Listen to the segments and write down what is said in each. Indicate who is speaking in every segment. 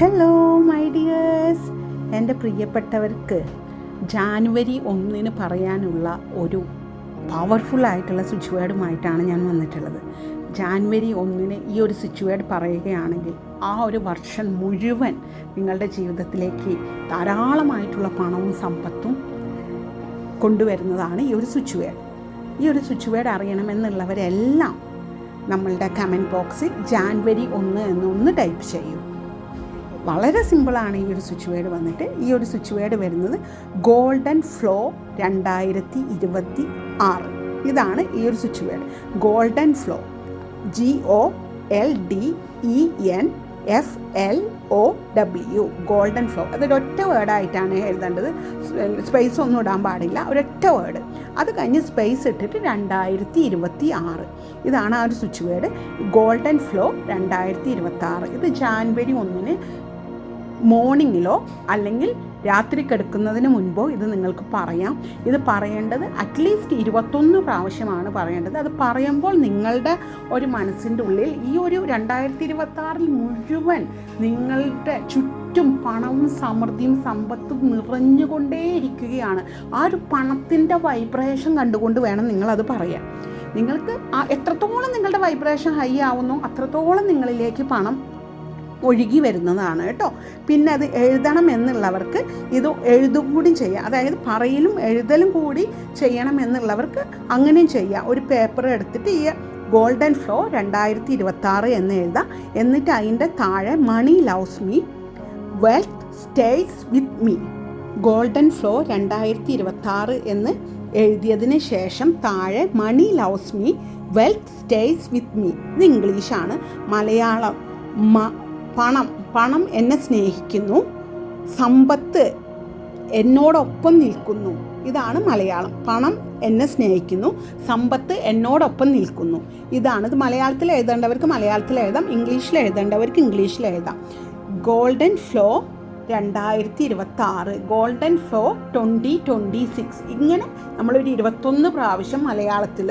Speaker 1: Hello my dears എന്റെ പ്രിയപ്പെട്ടവർക്ക് ജാനുവരി ഒന്നിന് പറയാനുള്ള ഒരു പവർഫുൾ ആയിട്ടുള്ള സ്വിച്ച് വേർഡുമായിട്ടാണ് ഞാൻ വന്നിട്ടുള്ളത്. ജാനുവരി ഒന്നിന് ഈ ഒരു സ്വിച്ച് വേർഡ് പറയുകയാണെങ്കിൽ ആ ഒരു വർഷം മുഴുവൻ നിങ്ങളുടെ ജീവിതത്തിലേക്ക് ധാരാളമായിട്ടുള്ള പണവും സമ്പത്തും കൊണ്ടുവരുന്നതാണ് ഈ ഒരു സ്വിച്ച് വേർഡ് ഈ ഒരു സ്വിച്ച് വേർഡ് അറിയണമെന്നുള്ളവരെല്ലാം നമ്മളുടെ കമന്റ് ബോക്സിൽ ജാൻവരി ഒന്ന് എന്നൊന്ന് ടൈപ്പ് ചെയ്യൂ. വളരെ സിമ്പിളാണ് ഈ ഒരു സ്വിച്ച് വേർഡ് വന്നിട്ട്. ഈ ഒരു സ്വിച്ച് വേർഡ് വരുന്നത് ഗോൾഡൻ ഫ്ലോ രണ്ടായിരത്തി ഇരുപത്തി ആറ്. ഇതാണ് ഈ ഒരു switch word. Golden flow. G O L D E N F L O W golden flow. അതൊരൊറ്റ വേർഡായിട്ടാണ് എഴുതേണ്ടത്. സ്പേസ് ഒന്നും ഇടാൻ പാടില്ല. ഒരൊറ്റ വേർഡ്. അത് കഴിഞ്ഞ് സ്പേസ് ഇട്ടിട്ട് രണ്ടായിരത്തി ഇരുപത്തി ആറ്. ഇതാണ് ആ ഒരു സ്വിച്ച് വേർഡ്. ഗോൾഡൻ ഫ്ലോ രണ്ടായിരത്തി ഇരുപത്തി ആറ്. ഇത് ജാൻവരി ഒന്നിന് മോർണിംഗിലോ അല്ലെങ്കിൽ രാത്രി കിടക്കുന്നതിന് മുൻപോ ഇത് നിങ്ങൾക്ക് പറയാം. ഇത് പറയേണ്ടത് അറ്റ്ലീസ്റ്റ് ഇരുപത്തൊന്ന് പ്രാവശ്യമാണ് പറയേണ്ടത്. അത് പറയുമ്പോൾ നിങ്ങളുടെ ഒരു മനസ്സിന്റെ ഉള്ളിൽ ഈ ഒരു രണ്ടായിരത്തി ഇരുപത്തി മുഴുവൻ നിങ്ങളുടെ ചുറ്റും പണവും സമൃദ്ധിയും സമ്പത്തും നിറഞ്ഞുകൊണ്ടേയിരിക്കുകയാണ്. ആ ഒരു പണത്തിന്റെ വൈബ്രേഷൻ കണ്ടുകൊണ്ട് വേണം നിങ്ങളത് പറയാൻ. നിങ്ങൾക്ക് എത്രത്തോളം നിങ്ങളുടെ വൈബ്രേഷൻ ഹൈ ആവുന്നു അത്രത്തോളം നിങ്ങളിലേക്ക് പണം ഒഴുകി വരുന്നതാണ് കേട്ടോ. പിന്നെ അത് എഴുതണം എന്നുള്ളവർക്ക് ഇത് എഴുതും കൂടി ചെയ്യാം. അതായത് പറയലും എഴുതലും കൂടി ചെയ്യണം എന്നുള്ളവർക്ക് അങ്ങനെയും ചെയ്യാം. ഒരു പേപ്പർ എടുത്തിട്ട് ഈ ഗോൾഡൻ ഫ്ലോ രണ്ടായിരത്തി ഇരുപത്തി എന്ന് എഴുതാം. എന്നിട്ട് അതിന്റെ താഴെ money loves me wealth stays with me. Golden flow രണ്ടായിരത്തി ഇരുപത്തി എന്ന് എഴുതിയതിന് ശേഷം താഴെ money loves me wealth stays with me. ഇത് ഇംഗ്ലീഷാണ്. മലയാളം മ പണം പണം എന്നെ സ്നേഹിക്കുന്നു സമ്പത്ത് എന്നോടൊപ്പം നിൽക്കുന്നു. ഇതാണ് മലയാളം. പണം എന്നെ സ്നേഹിക്കുന്നു സമ്പത്ത് എന്നോടൊപ്പം നിൽക്കുന്നു. ഇതാണ്. ഇത് മലയാളത്തിൽ എഴുതേണ്ടവർക്ക് മലയാളത്തിൽ എഴുതാം ഇംഗ്ലീഷിൽ എഴുതേണ്ടവർക്ക് ഇംഗ്ലീഷിൽ എഴുതാം. ഗോൾഡൻ ഫ്ലോ രണ്ടായിരത്തി ഇരുപത്തി ആറ് golden flow twenty twenty six ഇങ്ങനെ നമ്മളൊരു ഇരുപത്തൊന്ന് പ്രാവശ്യം മലയാളത്തിൽ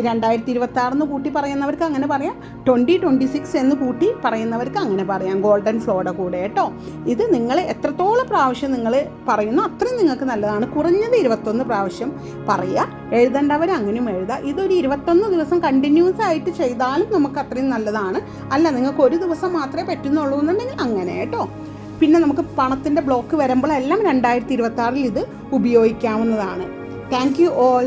Speaker 1: രണ്ടായിരത്തി ഇരുപത്തി ആറെന്ന് കൂട്ടി പറയുന്നവർക്ക് അങ്ങനെ പറയാം. ട്വന്റി ട്വന്റി സിക്സ് എന്ന് കൂട്ടി പറയുന്നവർക്ക് അങ്ങനെ പറയാം. ഗോൾഡൻ ഫ്ലോയുടെ കൂടെ കേട്ടോ. ഇത് നിങ്ങൾ എത്രത്തോളം പ്രാവശ്യം നിങ്ങൾ പറയുന്നു അത്രയും നിങ്ങൾക്ക് നല്ലതാണ്. കുറഞ്ഞത് ഇരുപത്തൊന്ന് പ്രാവശ്യം പറയുക. എഴുതേണ്ടവർ അങ്ങനെയും എഴുതുക. ഇതൊരു ഇരുപത്തൊന്ന് ദിവസം കണ്ടിന്യൂസ് ആയിട്ട് ചെയ്താലും നമുക്ക് അത്രയും നല്ലതാണ്. അല്ല നിങ്ങൾക്ക് ഒരു ദിവസം മാത്രമേ പറ്റുന്നുള്ളൂ എന്നുണ്ടെങ്കിൽ അങ്ങനെ കേട്ടോ. പിന്നെ നമുക്ക് പണത്തിന്റെ ബ്ലോക്ക് വരുമ്പോഴെല്ലാം രണ്ടായിരത്തി ഇരുപത്തി ആറിൽ ഇത് ഉപയോഗിക്കാവുന്നതാണ്. Thank you all